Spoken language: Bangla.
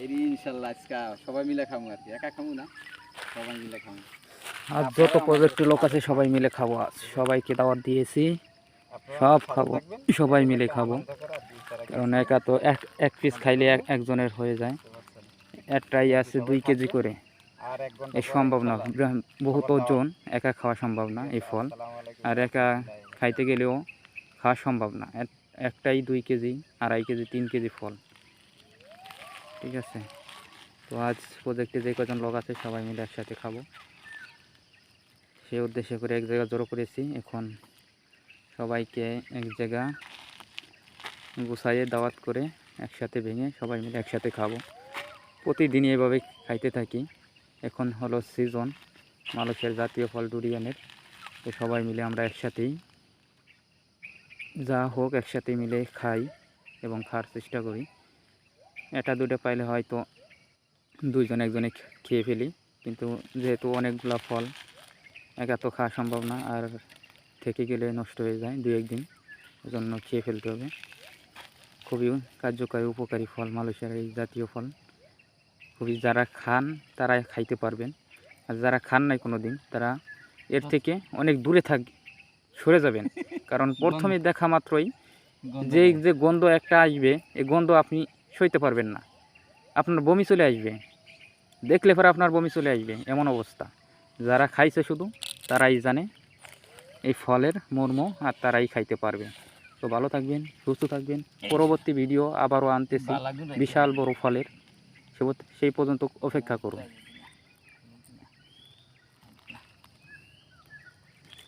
এরি ইনশাল্লাহ আজকে সবাই মিলে খামু আর কি। একা খামু না, সবাই মিলে খামু। আর যত প্রজেক্টের লোক আছে, সবাই মিলে খাব। আজ সবাইকে দাওয়াত দিয়েছি। সব খাব। সবাই মিলে খাব। কারণ একা তো এক এক পিস খাইলে এক, একজনের হয়ে যায়। একটাই আছে দুই কেজি করে। এই সম্ভব না। বহুত ওজন। একা খাওয়া সম্ভব না এই ফল। আর একা খাইতে গেলেও খাওয়া সম্ভব না। এক- একটাই দুই কেজি, আড়াই কেজি, তিন কেজি ফল। ঠিক আছে? তো আজ প্রজেক্টে যে কজন লোক আছে সবাই মিলে একসাথে খাব। সে উদ্দেশ্য করে এক জায়গা জড়ো করেছি। এখন সবাইকে এক জায়গা গুছাইয়ে দাওয়াত করে একসাথে ভেঙে সবাই মিলে একসাথে খাব। প্রতিদিনই এভাবে খাইতে থাকি। এখন হলো সিজন মানুষের জাতীয় ফল ডুরিয়ানের তো সবাই মিলে আমরা একসাথেই যা হোক একসাথে মিলে খাই এবং খাওয়ার চেষ্টা করি। এটা দুটো পাইলে হয়তো দুইজন একজনে খেয়ে ফেলি। কিন্তু যেহেতু অনেকগুলো ফল একা তো খাওয়া সম্ভব না। আর থেকে গেলে নষ্ট হয়ে যায় দু একদিন। জন্য খেয়ে ফেলতে হবে। খুবই কার্যকারী উপকারী ফল মানুষের এই জাতীয় ফল। খুবই যারা খান তারা খাইতে পারবেন। আর যারা খান নাই কোনো দিন তারা এর থেকে অনেক দূরে থাক সরে যাবেন। কারণ প্রথমে দেখা মাত্রই যে যে গন্ধ একটা আসবে এই গন্ধ আপনি সইতে পারবেন না। আপনার বমি চলে আসবে। দেখলে পরে আপনার বমি চলে আসবে এমন অবস্থা। যারা খাইছে শুধু তারাই জানে এই ফলের মর্ম আর তারাই খাইতে পারবে। তো ভালো থাকবেন সুস্থ থাকবেন। পরবর্তী ভিডিও আবারও আনতেছি। বিশাল বড় ফলের। সে- সেই পর্যন্ত অপেক্ষা করুন।